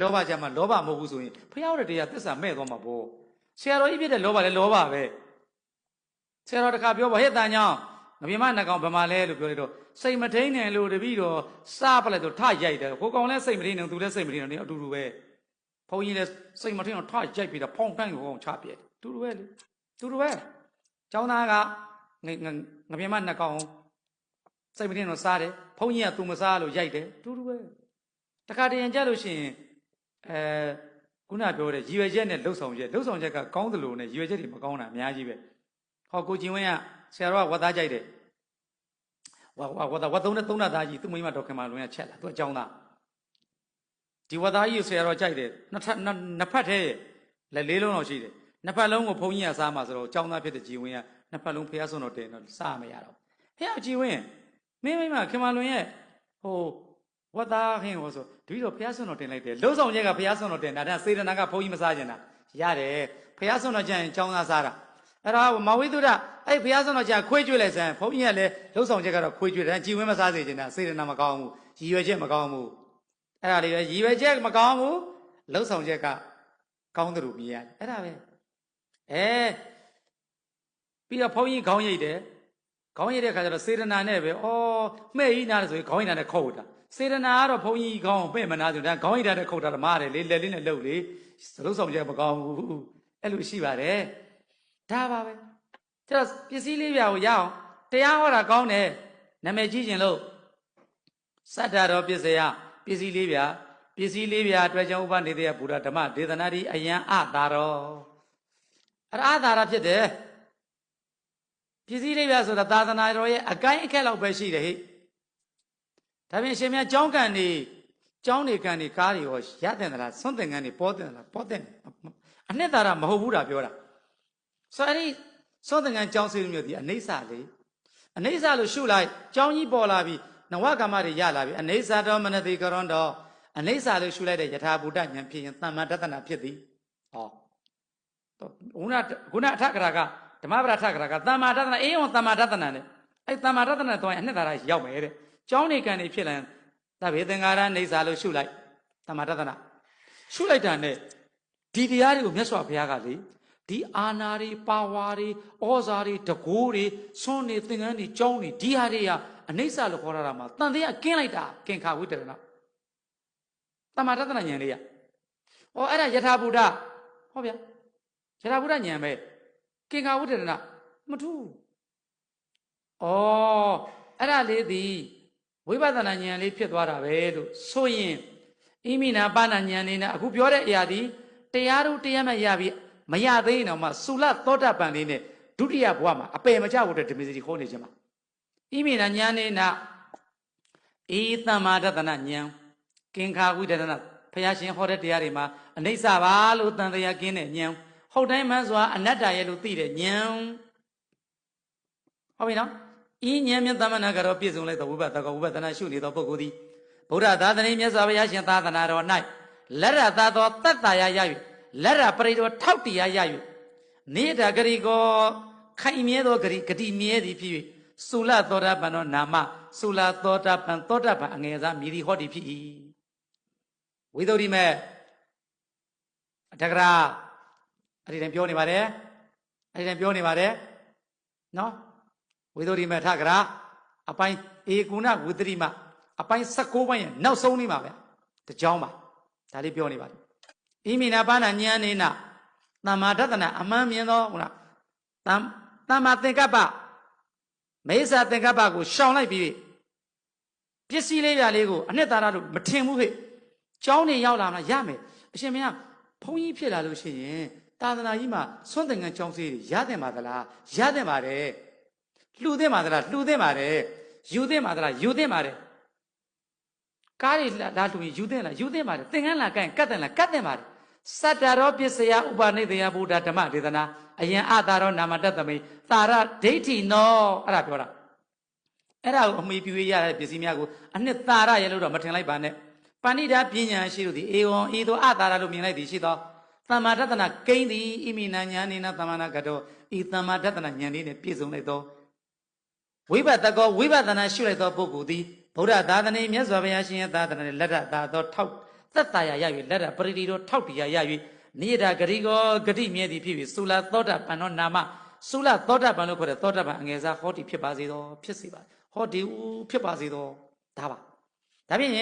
လောဘကြမှာလောဘမဟုတ်ဘူးဆိုရင်ဖះရတဲ့တရားသစ္စာမဲ့သွားမှာပေါ့ဆရာတော်ကြီးဖြစ်တဲ့လောဘလည်းလောဘပဲဆရာတော်တခါပြောပါဟဲ့တန်ကြောင်ငပြမနှကောင်ဗမာလဲလို့ပြောလိုက်တော့စိတ်မထိန်နဲ့လို့တပည့်တော်စားပလိုက်တော့ထရိုက်တယ်ကိုကောင်လည်းစိတ်မထိန်နဲ့သူလည်းစိတ်မထိန်နဲ့အတူတူပဲဘုန်းကြီးလည်းစိတ်မထိန်တော့ထရိုက်ပြီးတော့ဖောင်းတိုင်းကိုကောင်ချပြက်တူတူပဲလေတူတူပဲကျောင်းသားကငငပြမနှကောင်စိတ်မထိန်တော့စားတယ်ဘုန်းကြီးကသူမစားလို့ရိုက်တယ်တူတူပဲတခါတရံကြလို့ရှိရင် အဲခုနပြောတဲ့ရည်ရွယ်ချက်နဲ့လှုပ်ဆောင်ချက်လှုပ်ဆောင်ချက်ကကောင်းသလိုနဲ့ရည်ရွယ်ချက်တွေမကောင်းတာအများကြီးပဲဟောကိုကျင်ဝင်းကဆရာတော်ကဝတ်သားကြိုက်တယ်ဝါဝါဝတ်သားဝတ်သုံးနဲ့သုံးနာသားကြီးသူ့မိမတော်ခင်မလွင်ကချက်လာသူအကြောင်းသားဒီဝတ်သားကြီးကိုဆရာတော်ကြိုက်တယ်နှစ်ထပ်နှစ်ဖက်ထဲလက်လေးလုံးတော့ရှိတယ်နှစ်ဖက်လုံးကိုဘုန်းကြီးကစားမှာဆိုတော့အကြောင်းသားဖြစ်တဲ့ကြည်ဝင်းကနှစ်ဖက်လုံးဖះဆွန်းတော်တင်တော့စားမရတော့ဟဲ့ကြည်ဝင်းမင်းမိမခင်မလွင်ရဲ့ဟို ဝတ်သားဟင်းဟောဆိုတပည့်တော်ဖះဆွန်းတော်တင်လိုက်တယ်လုံးဆောင်ချက်ကဖះဆွန်းတော်တင်တာဒါစေတနာကဘုန်းကြီးမစားကျင်တာရတယ်ဖះဆွန်းတော်ကျရင်အကြောင်းသားစားတာအဲ့တော့မဝိသုဒအဲ့ဘုရားဆုံးတော်ကြာခွေးကျွေးလိုက်စမ်းဘုန်းကြီးကလည်းလှုပ်ဆောင်ချက်ကတော့ခွေးကျွေးတယ်ကြည်ဝင်းမစားစေချင်တာစေတနာမကောင်းဘူးရည်ရွယ်ချက်မကောင်းဘူးအဲ့ဒါလေးပဲရည်ရွယ်ချက်မကောင်းဘူးလှုပ်ဆောင်ချက်ကကောင်းတယ်လို့မြင်ရတယ်အဲ့ဒါပဲအဲပြီးတော့ဘုန်းကြီးခေါင်းရိပ်တယ်ခေါင်းရိပ်တဲ့ခါကျတော့စေတနာနဲ့ပဲဩမှဲ့ကြီးနားတယ်ဆိုရင်ခေါင်းရိပ်နာနဲ့ခုတ်တာ စေတနာကတော့ဘုန်းကြီးခေါင်းပဲ့မနာဆိုဒါခေါင်းရိပ်တာနဲ့ခုတ်တာမားတယ်လေလက်လေးနဲ့လှုပ်လေလှုပ်ဆောင်ချက်မကောင်းဘူးအဲ့လိုရှိပါတယ်ဒါပါပဲကျတော့ပစ္စည်းလေးပြာကိုရအောင်တရားဟောတာကောင်းတယ်နာမည်ကြီးခြင်းလို့စတ္တတော်ပစ္စယပစ္စည်းလေးပြာပစ္စည်းလေးပြာအတွက်ကြောင့်ဥပနေတယဘုရားဓမ္မဒေသနာတိအယံအတာရောအဲ့ဒါအတာရဖြစ်တယ်ပစ္စည်းလေးပြာဆိုတာသာသနာတော်ရဲ့အကိုင်းအခက်လောက်ပဲရှိတယ်ဟိ ဒါပြင်ရှင်များကြောင်းကန်နေကြောင်းနေကန်နေကားတွေရောရတဲ့သလားဆွန့်တင်ကန်နေပေါ်တဲ့သလားပေါ်တဲ့အနှစ်သာရမဟုတ်ဘူးတာပြောတာဆိုအဲ့ဒီသောတငန်ကြောင်းစေလူမျိုးဒီအနိစ္စလေအနိစ္စလို့ရှုလိုက်ကြောင်းကြီးပေါ်လာပြီနဝကမ္မတွေရလာပြီအနိစ္စတော်မနတိကရွန်တော်အနိစ္စလို့ရှုလိုက်တဲ့ယထာဘူတဉာဏ်ဖြစ်ရင်တမ္မာတတနာဖြစ်သည်ဟောခုနခုနအထကရာကဓမ္မပဒထကရာကတမ္မာတတနာအေးအောင်တမ္မာတတနာနဲ့အဲ့တမ္မာတတနာတော့အနှစ်သာရရောက်မယ်တဲ့ ကြောင်းနေကံနေဖြစ်လာသဗ္ဗေသင်္ကာရအိစ္စလို့ရှုလိုက်တမ္မာတတနာရှုလိုက်တာနဲ့ဒီတရားတွေကိုမြတ်စွာဘုရားကလေဒီအာနာတွေပါဝါတွေဩဇာတွေတကိုးတွေဆွန်းနေသင်္ကန်းတွေကြောင်းတွေဒီဟာတွေကအနိစ္စလို့ခေါ်ရတာမှာတန်တရားကင်းလိုက်တာကင်ခါဝိတ္တရဏတမ္မာတတနာဉာဏ်လေးရဩအဲ့ဒါယထာဘုဒ္ဓဟောဗျာယထာဘုဒ္ဓဉာဏ်ပဲကင်ခါဝိတ္တရဏမထူးဩအဲ့ဒါလေးသည် ဝိပဿနာဉာဏ်လေးဖြစ်သွားတာပဲလို့ဆိုရင်ဣမိနာပါဏဉာဏ်လေးနဲ့အခုပြောတဲ့အရာဒီတရားတို့တရားမှရပြီးမရသေးရင်တော့မှသုလသောတပန်လေးနဲ့ဒုတိယဘဝမှာအပယ်မကျဖို့အတွက်ဒီမစီခေါ်နေခြင်းပါဣမိနာညာနေနာအေးသမ္မာဒတနာဉာဏ်ကင်္ခာဝိဒဒနာဖះရှင်ဟောတဲ့တရားတွေမှာအနိစ္စပါလို့တန်တရားကင်းတဲ့ဉာဏ်ဟုတ်တိုင်းမှန်စွာအနတ္တရဲ့လို့သိတဲ့ဉာဏ်ဟုတ်ပြီနော် ဤဉာဏ်မြတ်သမဏကတော့ပြည့်စုံလိုက်သောဝိပဿနာဝိပဿနာရှုနေသောပုဂ္ဂိုလ်သည်ဗုဒ္ဓသာသနာမြတ်စွာဘုရားရှင်သာသနာတော်၌လက်ရသာသောတတ္တရာရ၍လက်ရပရိတော်ထောက်တရားရ၍နေတာဂရိကောခိုင်မြဲသောဂရိဂတိမြဲသည်ဖြစ်၍သုလသောတာပန်သောနာမသုလသောတာပန်သောတာပန်အငယ်စားမြည်သည်ဟောသည်ဖြစ်၏ဝိသုဒ္ဓိမေအတကရာအဲ့ဒီတည်းပြောနေပါတယ်အဲ့ဒီတည်းပြောနေပါတယ်နော် ဝိသုဒ္ဓိမေထကရာအပိုင်းဧကုဏဝိသရိမအပိုင်း16ပိုင်းရဲ့နောက်ဆုံးလေးပါဗျတကြောင်းပါဒါလေးပြောနေပါတယ်ဣမိနာပါဏဉာဏ်နေနသမ္မာဒတနာအမှန်မြင်သောဟုတ်လားတမ်တမ္မာသင်္ကပ္ပမေဇာသင်္ကပ္ပကိုရှောင်လိုက်ပြီးပစ္စည်းလေးပြလေးကိုအနှစ်သာရလို့မထင်ဘူးဟဲ့ကျောင်းနေရောက်လာမှရမယ်အရှင်မင်းကဘုန်းကြီးဖြစ်လာလို့ရှိရင်သာသနာကြီးမှာဆွန့်သင်္ကန်းကျောင်းစေးရတဲ့ပါသလားရတဲ့ပါတယ် လှူတဲ့ပါသလားလှူတဲ့ပါတယ်ယူတဲ့ပါသလားယူတဲ့ပါတယ်ကားတွေလာလှူရင်ယူတဲ့လားယူတဲ့ပါတယ်သင်္ကန်းလာကန့်ကတ်တယ်လားကတ်တယ်ပါတယ်စတ္တရောပစ္စယဥပါနိတယဗုဒ္ဓဓမ္မဒေသနာအယံအတာရောနာမတတမိသာရဒိဋ္ဌိနောအဲ့ဒါပြောတာအဲ့ဒါကိုအမိပြွေရတဲ့ပစ္စည်းများကိုအနှစ်သာရရဲ့လို့တော့မထင်လိုက်ပါနဲ့ပဏိဒာပညာရှိတို့သည်အေဝံဤသို့အတာရလို့မြင်လိုက်သည်ရှိသောသမ္မာတတနာကိန်းသည်ဣမိနာညာနေနာသမ္မာနာကတောဤသမ္မာတတနာဉာဏ်လေးနဲ့ပြည့်စုံလိုက်သော ဝိပဿကောဝိပဿနာရှုလိုက်သောပုဂ္ဂိုလ်သည်ဗုဒ္ဓသာသနာမြတ်စွာဘုရားရှင်ရဲ့သာသနာနဲ့လက်ထသာသောထောက်သက်တာယာရ၍လက်ရပရိတိတော်ထောက်တီယာရ၍နိယတာဂရိကောဂတိမြဲသည်ဖြစ်၍သုလာသောတာပန်တော်နာမသုလာသောတာပန်လို့ခေါ်တဲ့သောတာပန်အငယ်စားဟောတိဖြစ်ပါစေသောဖြစ်စေပါဟောဒီဦးဖြစ်ပါစေသောဒါပါဒါဖြင့်